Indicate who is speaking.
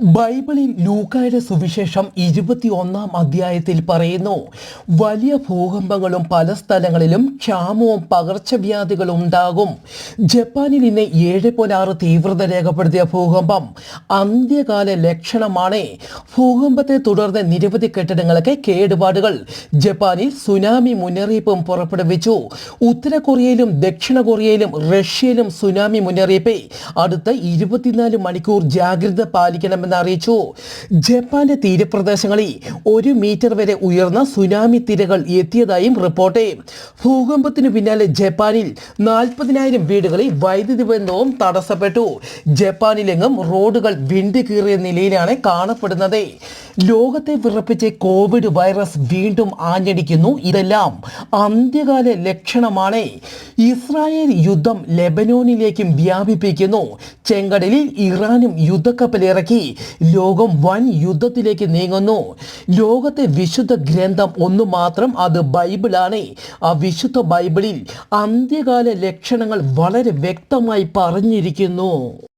Speaker 1: ബൈബിളിൽ ലൂക്കായുടെ സുവിശേഷം ഇരുപത്തിയൊന്നാം അധ്യായത്തിൽ പറയുന്നു വലിയ ഭൂകമ്പങ്ങളും പല സ്ഥലങ്ങളിലും ക്ഷാമവും പകർച്ചവ്യാധികളും ഉണ്ടാകും. ജപ്പാനിൽ ഇന്ന് ഏഴ് പോലാറ് തീവ്രത രേഖപ്പെടുത്തിയ ഭൂകമ്പം അന്ത്യകാല ലക്ഷണമാണ്. ഭൂകമ്പത്തെ തുടർന്ന് നിരവധി കെട്ടിടങ്ങൾക്ക് കേടുപാടുകൾ. ജപ്പാനിൽ സുനാമി മുന്നറിയിപ്പും പുറപ്പെടുവിച്ചു. ഉത്തര കൊറിയയിലും ദക്ഷിണ കൊറിയയിലും റഷ്യയിലും സുനാമി മുന്നറിയിപ്പ്. അടുത്ത ഇരുപത്തിനാല് മണിക്കൂർ ജാഗ്രത പാലിക്കണമെന്ന് അറിയിച്ചു. ജപ്പാന്റെ തീരപ്രദേശങ്ങളിൽ ഒരു മീറ്റർ വരെ ഉയർന്ന സുനാമി തിരകൾ എത്തിയതായും റിപ്പോർട്ട്. ഭൂകമ്പത്തിനു പിന്നാലെ ജപ്പാനിൽ നാൽപ്പതിനായിരം വീടുകളിൽ വൈദ്യുതി ബന്ധവും തടസ്സപ്പെട്ടു. ജപ്പാനിലെങ്ങും റോഡുകൾ വിണ്ടുകീറിയ നിലയിലാണ് കാണപ്പെടുന്നത്. ലോകത്തെ വിറപ്പിച്ച് കോവിഡ് വൈറസ് വീണ്ടും ആഞ്ഞടിക്കുന്നു. ഇതെല്ലാം അന്ത്യകാല ലക്ഷണമാണ്. ഇസ്രായേൽ യുദ്ധം ലെബനോനിലേക്കും വ്യാപിപ്പിക്കുന്നു. ചെങ്കടലിൽ ഇറാനും യുദ്ധക്കപ്പലിറക്കി. ലോകം വൻ യുദ്ധത്തിലേക്ക് നീങ്ങുന്നു. ലോകത്തെ വിശുദ്ധ ഗ്രന്ഥം ഒന്നു മാത്രം അത് ബൈബിളാണ്. ആ വിശുദ്ധ ബൈബിളിൽ അന്ത്യകാല ലക്ഷണങ്ങൾ വളരെ വ്യക്തമായി പറഞ്ഞിരിക്കുന്നു.